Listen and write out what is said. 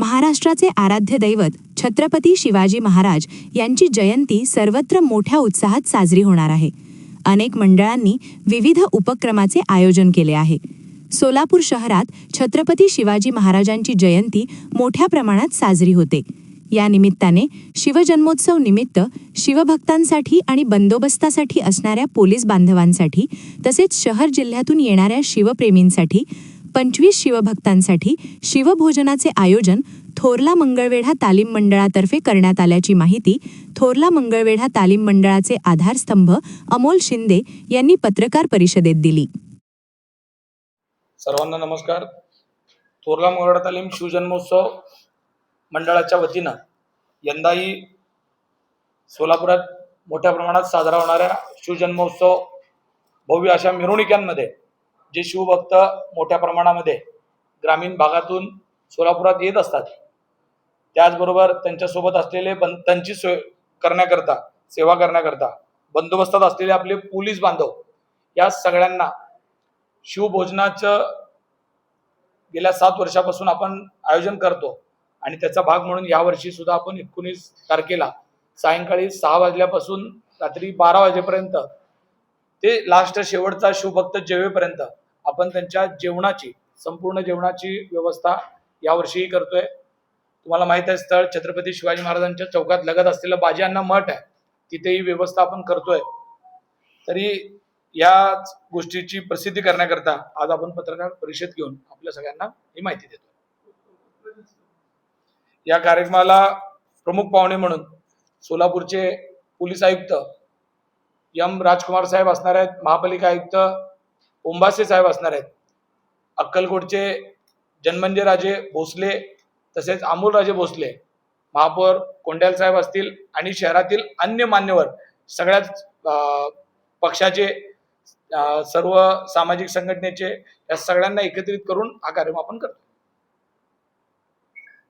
महाराष्ट्राचे आराध्य दैवत छत्रपती शिवाजी महाराज यांची जयंती सर्वत्र मोठ्या उत्साहात साजरी होणार आहे. अनेक मंडळांनी विविध उपक्रमाचे आयोजन केले आहे. सोलापूर शहरात छत्रपती शिवाजी महाराजांची जयंती मोठ्या प्रमाणात साजरी होते. या निमित्ताने शिवजन्मोत्सव निमित्त शिवभक्तांसाठी आणि बंदोबस्तासाठी असणाऱ्या पोलीस बांधवांसाठी तसेच शहर जिल्ह्यातून येणाऱ्या शिवप्रेमींसाठी पंचवीस शिवभक्तांसाठी शिवभोजनाचे आयोजन थोरला मंगळवेढा तालीम मंडळातर्फे करण्यात आल्याची माहिती थोरला मंगळवेढा तालीम मंडळाचे आधारस्तंभ अमोल शिंदे यांनी पत्रकार परिषदेत दिली. सर्वांना नमस्कार. थोरला मंगळवेढा तालीम शिवजन्मोत्सव मंडळाच्या वतीनं यंदाही सोलापुरात मोठ्या प्रमाणात साजरा होणाऱ्या शिवजन्मोत्सव भव्य अशा मिरवणुक्यांमध्ये जे शिवभक्त मोठ्या प्रमाणामध्ये ग्रामीण भागातून सोलापुरात येत असतात. त्याचबरोबर त्यांच्यासोबत असलेले बं त्यांची सोय करण्याकरता सेवा करण्याकरता बंदोबस्तात असलेले आपले पोलीस बांधव या सगळ्यांना शिवभोजनाचं गेल्या सात वर्षापासून आपण आयोजन करतो आणि त्याचा भाग म्हणून यावर्षी सुद्धा आपण एकोणीस तारखेला सायंकाळी सहा वाजल्यापासून रात्री बारा वाजेपर्यंत ते लास्ट शेवटचा शिवभक्त जेवेपर्यंत आपण त्यांच्या जेवणाची संपूर्ण जेवणाची व्यवस्था यावर्षीही करतोय. तुम्हाला माहीत आहे स्थळ छत्रपती शिवाजी महाराजांच्या चौकात लगत असलेलं बाजी अण्णा मठ आहे. तिथेही व्यवस्था आपण करतोय. तरी या गोष्टीची प्रसिद्धी करण्याकरता आज आपण पत्रकार परिषद घेऊन आपल्या सगळ्यांना ही माहिती देतो या कार्यक्रमाला प्रमुख पाहुणे म्हणून सोलापूरचे पोलीस आयुक्त एम राजकुमार साहेब असणार आहेत महापालिका आयुक्त ओंबासे साहेब असणार आहेत. अक्कलकोटचे जन्मंजय राजे भोसले तसेच अमोलराजे भोसले महापौर कोंड्याल साहेब असतील आणि शहरातील अन्य मान्यवर सगळ्याच पक्षाचे सर्व सामाजिक संघटनेचे या सगळ्यांना एकत्रित करून हा कार्यक्रम आपण करतो